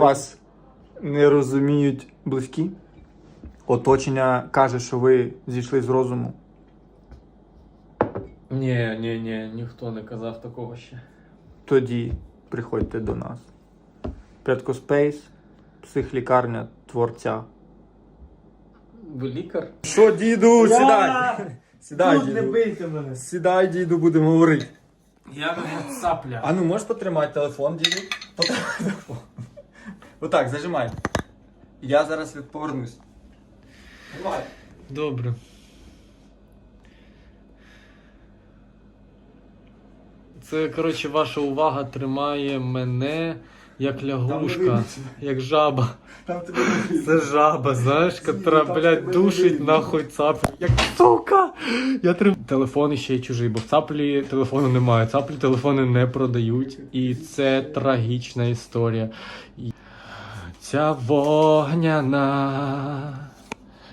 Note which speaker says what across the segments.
Speaker 1: Вас не розуміють близькі. Оточення каже, що ви зійшли з розуму.
Speaker 2: Ні, ні, ні, ніхто не казав такого ще.
Speaker 1: Тоді приходьте до нас. П'ятко Спейс, психлікарня творця.
Speaker 2: Ви лікар?
Speaker 1: Що, діду, сідай! Сідай,
Speaker 2: Тут не
Speaker 1: діду.
Speaker 2: бийте мене.
Speaker 1: Сідай, діду, будемо говорити.
Speaker 2: Я цапля.
Speaker 1: А ну можеш потримати телефон, діду? Потримай телефон. Отак, зажимай. Я зараз від- повернусь. Давай.
Speaker 2: Добре. Це, коротше, ваша увага тримає мене як лягушка, як жаба.
Speaker 1: Там тебе не.
Speaker 2: Це жаба, знаєш, котра,
Speaker 1: там
Speaker 2: блядь,
Speaker 1: тебе
Speaker 2: душить
Speaker 1: видно.
Speaker 2: нахуй цаплю. Як сука! Я трим... Телефон ще й чужий, бо в цаплі телефону немає. Цаплі телефони не продають. І це трагічна історія. І Ця вогняна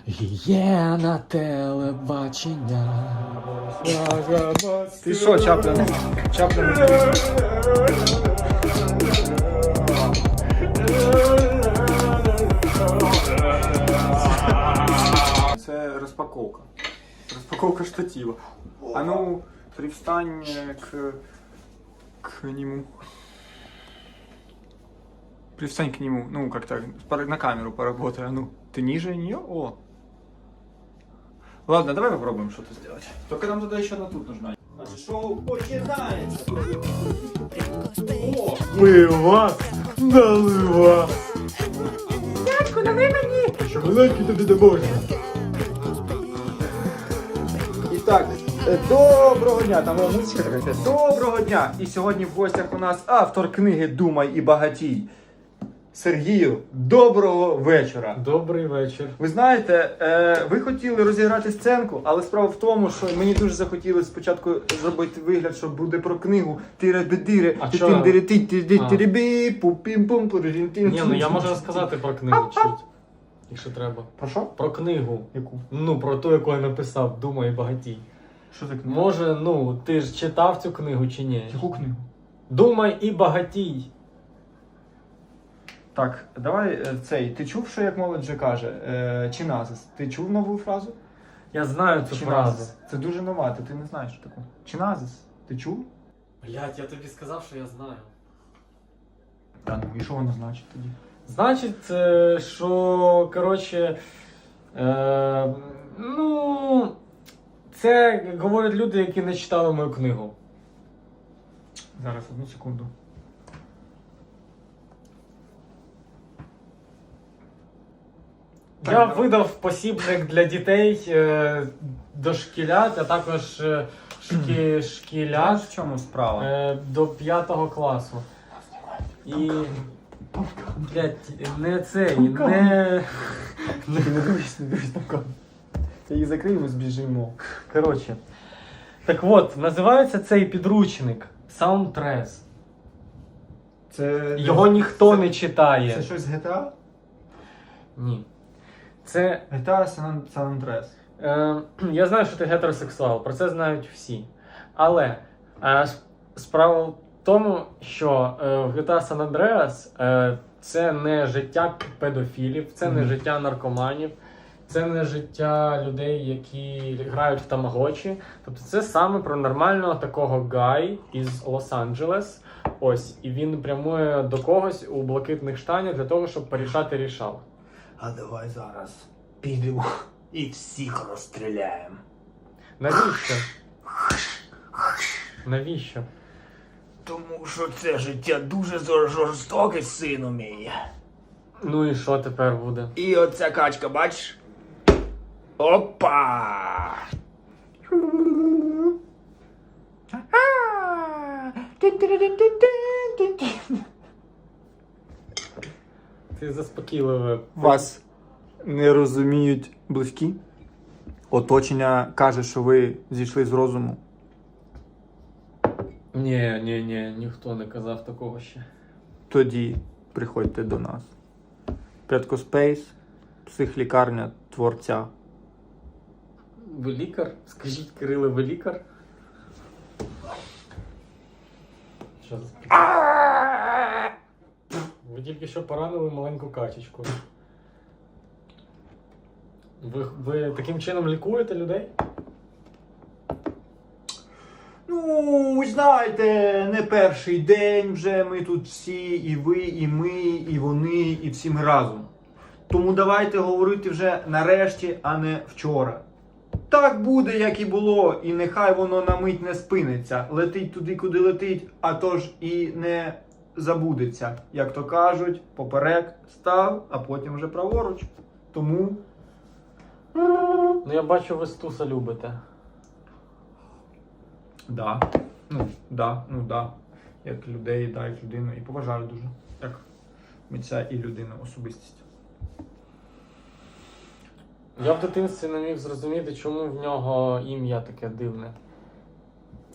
Speaker 2: гієна телебачення.
Speaker 1: Ти що, Чаплин? Чаплин. Це розпаковка. Розпаковка штатива. А ну, привстань к, к нему. Привстань к нему. Ну, как-то на камеру поработай. А ну, ты ниже нее? О. Ладно, давай попробуем что-то сделать. Только нам тогда еще на тут нужна. Шоу
Speaker 2: налива. Дядьку, налий мені! Тобі.
Speaker 1: І так, е, доброго дня, там була музичка така. Доброго дня! І сьогодні в гостях у нас автор книги Думай і багатій. Сергію, доброго вечора.
Speaker 2: Добрий вечір.
Speaker 1: Ви знаєте, е, ви хотіли розіграти сценку, але справа в тому, що мені дуже захотілося спочатку зробити вигляд, що буде про книгу Тире-бедире,
Speaker 2: А чо?
Speaker 1: тирибі, пу-пім-пум.
Speaker 2: Ні, ну я можу розказати про книгу чуть, якщо треба.
Speaker 1: Про що?
Speaker 2: Про книгу.
Speaker 1: Яку?
Speaker 2: Ну, про ту, яку я написав, Думай багатій.
Speaker 1: Що за книга?
Speaker 2: Може, ну, ти ж читав цю книгу чи ні?
Speaker 1: Яку книгу?
Speaker 2: Думай і багатій.
Speaker 1: Так, давай е, цей. Ти чув, що як молодь же каже? Е, чиназис. Ти чув нову фразу?
Speaker 2: Я знаю цю
Speaker 1: Чиназис.
Speaker 2: фразу.
Speaker 1: Це дуже нова, ти, ти не знаєш таку. Чиназис. Ти чув?
Speaker 2: Блять, я тобі сказав, що я знаю.
Speaker 1: Та ну, і що воно значить тоді?
Speaker 2: Значить, е, що, коротше, е, ну, це говорять люди, які не читали мою книгу.
Speaker 1: Зараз одну секунду.
Speaker 2: Я видав посібник для дітей е, дошкілят, а також е, шкі, шкілят
Speaker 1: в чому справа?
Speaker 2: е, до п'ятого класу. І. Блять, не цей, не.
Speaker 1: Не дивись, не дивись там камеру. Я її закрию, ми збіжимо.
Speaker 2: Коротше. Так от, називається цей підручник Soundtrace.
Speaker 1: Це
Speaker 2: Його ніхто не читає.
Speaker 1: Це щось з GTA?
Speaker 2: Ні. Це.
Speaker 1: GTA San Andreas.
Speaker 2: Е, я знаю, що ти гетеросексуал, про це знають всі. Але е, справа в тому, що е, в GTA San Andreas е, це не життя педофілів, це не життя наркоманів, це не життя людей, які грають в тамагочі. Тобто це саме про нормального такого гай із Лос-Анджелес. Ось, і він прямує до когось у блакитних штанях для того, щоб порішати рішав.
Speaker 3: А давай зараз підемо і всіх розстріляємо.
Speaker 2: Навіщо? Навіщо?
Speaker 3: Тому що це життя дуже жорстоке, сину мій.
Speaker 2: Ну і що тепер буде?
Speaker 3: І оця качка, бачиш? Опа!
Speaker 2: Ти заспокійливе.
Speaker 1: Вас не розуміють близькі. Оточення каже, що ви зійшли з розуму.
Speaker 2: Ні, ні, ні, ніхто не казав такого ще.
Speaker 1: Тоді приходьте до нас. П'ятко Спейс, психлікарня творця.
Speaker 2: Ви лікар? Скажіть, Кириле, ви лікар? Що за Ви тільки що поранили маленьку качечку. Ви, ви таким чином лікуєте людей?
Speaker 1: Ну, знаєте, не перший день вже ми тут всі, і ви, і ми, і вони, і всі ми разом. Тому давайте говорити вже нарешті, а не вчора. Так буде, як і було, і нехай воно на мить не спиниться. Летить туди, куди летить, а то ж і не забудеться. Як то кажуть, поперек став, а потім вже праворуч. Тому
Speaker 2: Ну я бачу, ви Стуса любите.
Speaker 1: Да. Ну, да, ну да. Як людей, да, як людину. І поважаю дуже. Як митця і людина, особистість.
Speaker 2: Я в дитинстві не міг зрозуміти, чому в нього ім'я таке дивне.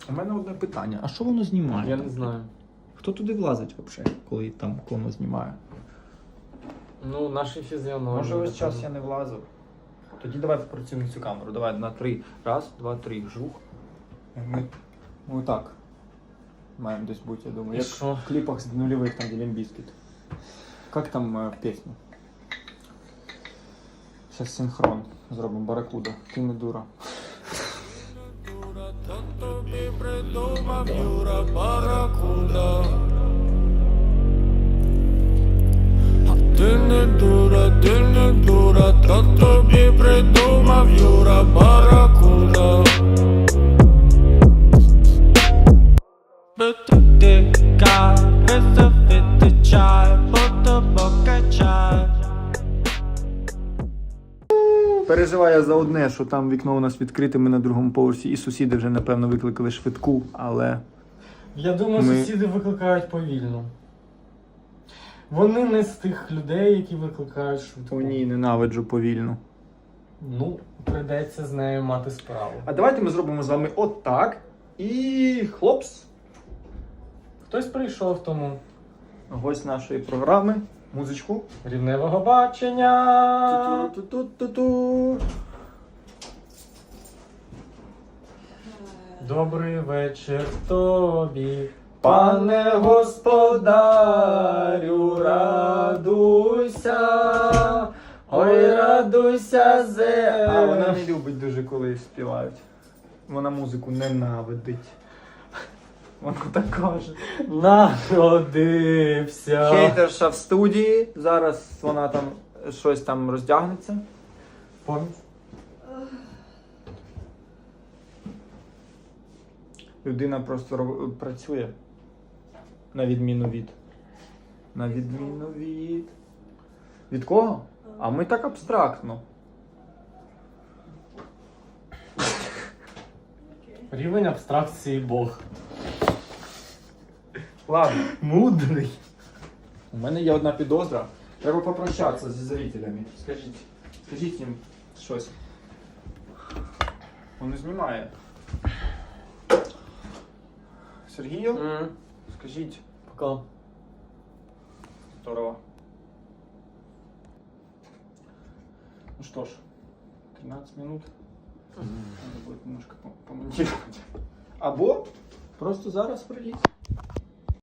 Speaker 1: У мене одне питання: а що воно знімає?
Speaker 2: Я не знаю.
Speaker 1: Хто туди влазить взагалі, коли там воно знімає?
Speaker 2: Ну, наші фізіономії.
Speaker 1: Може, ось час я не влазив. Тоді давай попрацюємо цю камеру. Давай на три. Раз, два, три. Жух. Ми, ми так. Маємо десь бути, я думаю.
Speaker 2: І
Speaker 1: Як
Speaker 2: що?
Speaker 1: в кліпах з нульових там, де Лімбіскіт. Как там е, пісня? Сейчас синхрон зробимо Баракуда. Ти не дура.
Speaker 4: Юра Баракуда. А ти не дура, ти не дура, то тобі придумав Юра Баракуда.
Speaker 1: Переживаю за одне, що там вікно у нас відкрите, ми на другому поверсі, і сусіди вже, напевно, викликали швидку, але.
Speaker 2: Я думаю,
Speaker 1: Ми-
Speaker 2: сусіди викликають повільно. Вони не з тих людей, які викликають швидко.
Speaker 1: О, ні, ненавиджу повільно.
Speaker 2: Ну, прийдеться з нею мати справу.
Speaker 1: А давайте ми зробимо з вами отак. І хлопс.
Speaker 2: Хтось прийшов тому
Speaker 1: Гость нашої програми. Музичку.
Speaker 2: рівневого бачення.
Speaker 1: Ту-ту-ту-ту-ту.
Speaker 2: Добрий вечір тобі, пане господарю, радуйся, ой, радуйся, зе.
Speaker 1: А вона не любить дуже, коли співають. Вона музику ненавидить. Вона так каже.
Speaker 2: Народився.
Speaker 1: Хейтерша в студії. Зараз вона там щось там роздягнеться.
Speaker 2: Пом-
Speaker 1: Людина просто ро- працює. На відміну від. На відміну від. Від кого? А ми так абстрактно.
Speaker 2: Рівень абстракції Бог.
Speaker 1: Ладно.
Speaker 2: Мудрий.
Speaker 1: У мене є одна підозра. Треба попрощатися зі зрителями. Скажіть, скажіть їм щось. Он не знімає. Сергію,
Speaker 2: М,
Speaker 1: скажіть.
Speaker 2: Пока.
Speaker 1: Здорово. Ну что ж, 13 минут. Надо будет немножко по- помонтировать. Або просто зараз приліть.